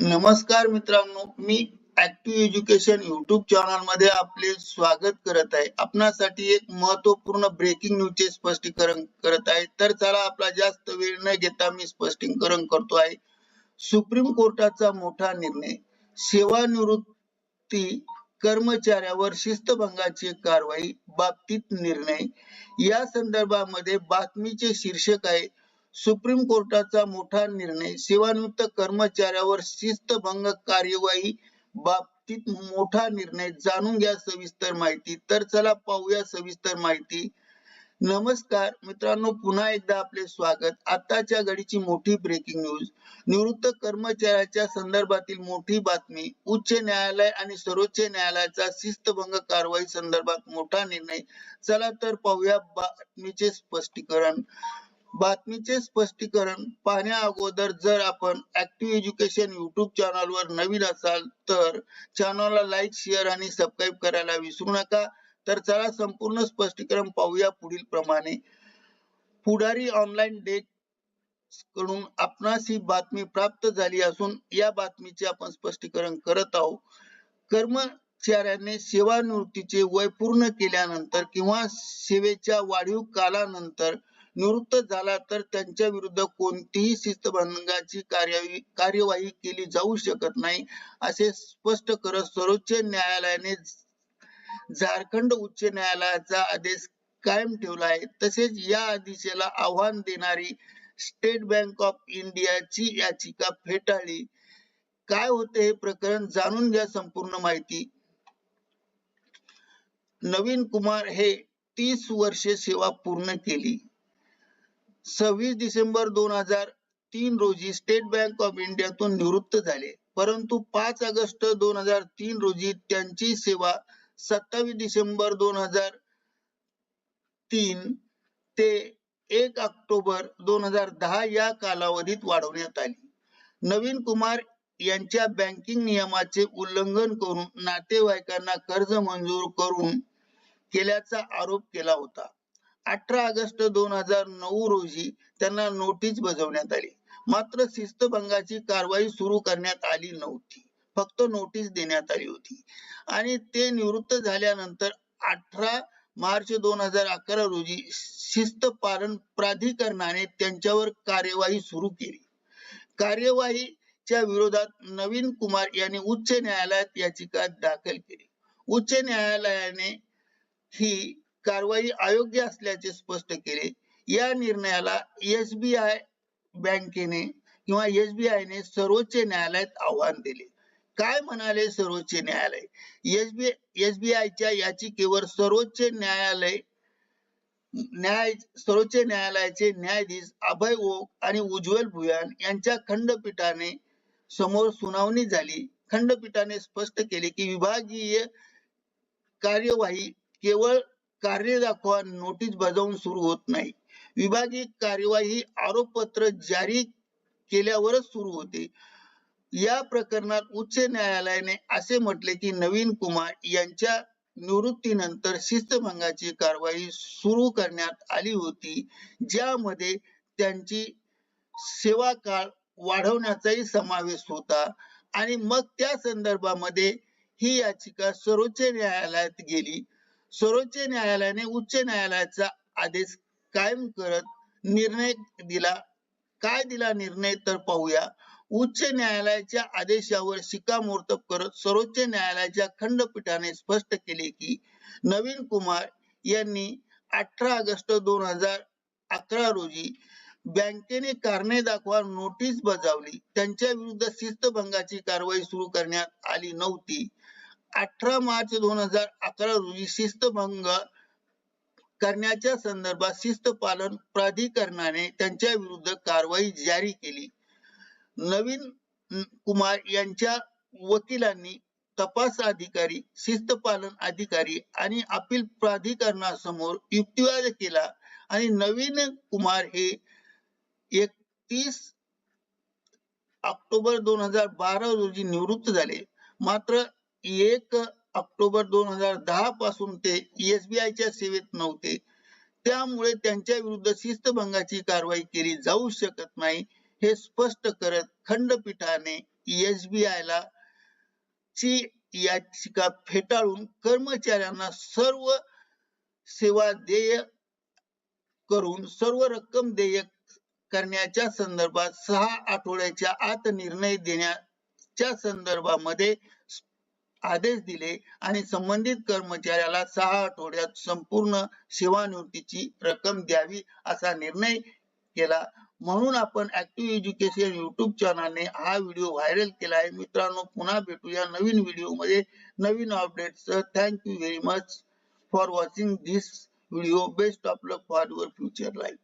नमस्कार मित्रांनो मी ऍक्टिव्ह एज्युकेशन युट्यूब चॅनलमध्ये आपले स्वागत करत आहे. आपणासाठी एक महत्त्वपूर्ण ब्रेकिंग न्यूज चे स्पष्टीकरण करत आहे. तर चला आपला जास्त वेळ न घेता मी स्पष्टीकरण करतो आहे. सुप्रीम कोर्टाचा मोठा निर्णय सेवानिवृत्ती कर्मचाऱ्यावर शिस्तभंगाची कारवाई बाबतीत निर्णय. या संदर्भामध्ये बातमीचे शीर्षक आहे सुप्रीम कोर्टाचा मोठा निर्णय सेवानिवृत्त कर्मचाऱ्यावर शिस्तभंग कार्यवाही बाबतीत मोठा निर्णय जाणून घ्या सविस्तर माहिती. तर चला पाहूया सविस्तर माहिती. नमस्कार मित्रांनो पुन्हा एकदा आपले स्वागत. आताच्या घडीची मोठी ब्रेकिंग न्यूज निवृत्त कर्मचाऱ्याच्या संदर्भातील मोठी बातमी उच्च न्यायालय आणि सर्वोच्च न्यायालयाचा शिस्तभंग कारवाई संदर्भात मोठा निर्णय. चला तर पाहूया बातमीचे स्पष्टीकरण. बातमीचे स्पष्टीकरण पाहण्या अगोदर जर आपण ऍक्टिव्ह एज्युकेशन युट्यूब चॅनल वर नवीन असाल तर चॅनलला लाईक शेअर आणि सबस्क्राईब करायला विसरू नका. तर चला संपूर्ण स्पष्टीकरण पाहूया पुढील प्रमाणे. पुढारी ऑनलाईन डेटकडून आपणास ही बातमी प्राप्त झाली असून या बातमीचे आपण स्पष्टीकरण करत आहोत. कर्मचाऱ्याने सेवानिवृत्तीचे वय पूर्ण केल्यानंतर किंवा सेवेच्या वाढीव कालानंतर निवृत्त झाला तर त्यांच्या विरुद्ध कोणतीही शिस्तभंगाची कार्यवाही केली जाऊ शकत नाही असे स्पष्ट करत सर्वोच्च न्यायालयाने झारखंड उच्च न्यायालयाचा आदेश कायम ठेवला आहे. तसेच या आदेशाला आव्हान देणारी स्टेट बँक ऑफ इंडियाची याचिका फेटाळली. काय होते हे प्रकरण जाणून घ्या संपूर्ण माहिती. नवीन कुमार हे तीस वर्षे सेवा पूर्ण केली. सव्वीस डिसेंबर दोन हजार तीन रोजी स्टेट बँक ऑफ इंडियातून निवृत्त झाले. परंतु पाच ऑगस्ट दोन हजार तीन रोजी त्यांची सेवा सत्तावीस डिसेंबर दोन हजार तीन ते एक ऑक्टोबर दोन हजार दहा या कालावधीत वाढवण्यात आली. नवीन कुमार यांच्या बँकिंग नियमाचे उल्लंघन करून नातेवाईकांना कर्ज मंजूर करून केल्याचा आरोप केला होता. अठरा ऑगस्ट दोन हजार नऊ रोजी त्यांना नोटीस बजावण्यात आली. मात्र शिस्तभंगाची कारवाई सुरू करण्यात आली नव्हती. फक्त नोटीस देण्यात आली होती. आणि ते निवृत्त झाल्यानंतर अठरा मार्च दोन हजार अकरा रोजी शिस्त पालन प्राधिकरणाने त्यांच्यावर कार्यवाही सुरू केली. कार्यवाहीच्या विरोधात नवीन कुमार यांनी उच्च न्यायालयात याचिका दाखल केली. उच्च न्यायालयाने ही कारवाई अयोग्य असल्याचे स्पष्ट केले. या निर्णयाला एसबीआय बँकेने किंवा एसबीआय ने सर्वोच्च न्यायालयात आव्हान दिले. काय म्हणाले सर्वोच्च न्यायालय? एसबीआय एसबीआयच्या याचिकेवर सर्वोच्च न्यायालय न्याय सर्वोच्च न्यायालयाचे न्यायाधीश अभय ओक आणि उज्ज्वल भुयान यांच्या खंडपीठाने समोर सुनावणी झाली. खंडपीठाने स्पष्ट केले की विभागीय कार्यवाही केवळ कार्य दाखवा नोटीस बजावून सुरू होत नाही. विभागीय कार्यवाही आरोपपत्र जारी केल्यावरच सुरू होते. या प्रकरणात उच्च न्यायालयाने असे म्हटले की नवीन कुमार यांच्या निवृत्तीनंतर शिस्तभंगाची कारवाई सुरू करण्यात आली होती ज्यामध्ये त्यांची सेवा काळ वाढवण्याचाही समावेश होता. आणि मग त्या संदर्भामध्ये ही याचिका सर्वोच्च न्यायालयात गेली. सर्वोच्च न्यायालयाने उच्च न्यायालयाचा आदेश कायम करत निर्णय दिला. काय दिला निर्णय तर पाहूया. उच्च न्यायालयाच्या आदेशावर शिक्कामोर्तब करत सर्वोच्च न्यायालयाच्या खंडपीठाने स्पष्ट केले की नवीन कुमार यांनी अठरा ऑगस्ट दोन हजार अकरा रोजी बँकेने कारणे दाखवा नोटीस बजावली. त्यांच्या विरुद्ध शिस्तभंगाची कारवाई सुरू करण्यात आली नव्हती. अठरा मार्च दोन हजार अकरा रोजी शिस्तभंग करण्याच्या संदर्भात शिस्त पालन प्राधिकरणाने त्यांच्या विरुद्ध कारवाई जारी केली. नवीन कुमार यांच्या वकिलांनी तपास अधिकारी शिस्त पालन अधिकारी आणि अपील प्राधिकरणासमोर युक्तिवाद केला आणि नवीन कुमार हे एकतीस ऑक्टोबर दोन हजार बारा रोजी निवृत्त झाले. मात्र एक ऑक्टोबर दोन हजार दहा पासून ते एसबीआयच्या सेवेत नव्हते. त्यामुळे त्यांच्या विरुद्ध शिस्तभंगाची कारवाई केली जाऊ शकत नाही हे स्पष्ट करत खंडपीठाने SBI ला ची याचिका फेटाळून कर्मचाऱ्यांना सर्व सेवा देय करून सर्व रक्कम देय करण्याच्या संदर्भात सहा आठवड्याच्या आत निर्णय देण्याच्या संदर्भामध्ये आदेश दिले आणि संबंधित कर्मचाऱ्याला सहा आठवड्यात संपूर्ण सेवानिवृत्तीची रक्कम द्यावी असा निर्णय केला. म्हणून आपण ऍक्टिव्ह एज्युकेशन युट्यूब चॅनलने हा व्हिडिओ व्हायरल केला आहे. मित्रांनो पुन्हा भेटूया नवीन व्हिडिओमध्ये. नवीन updates thank you very much for watching this video best of luck for your future life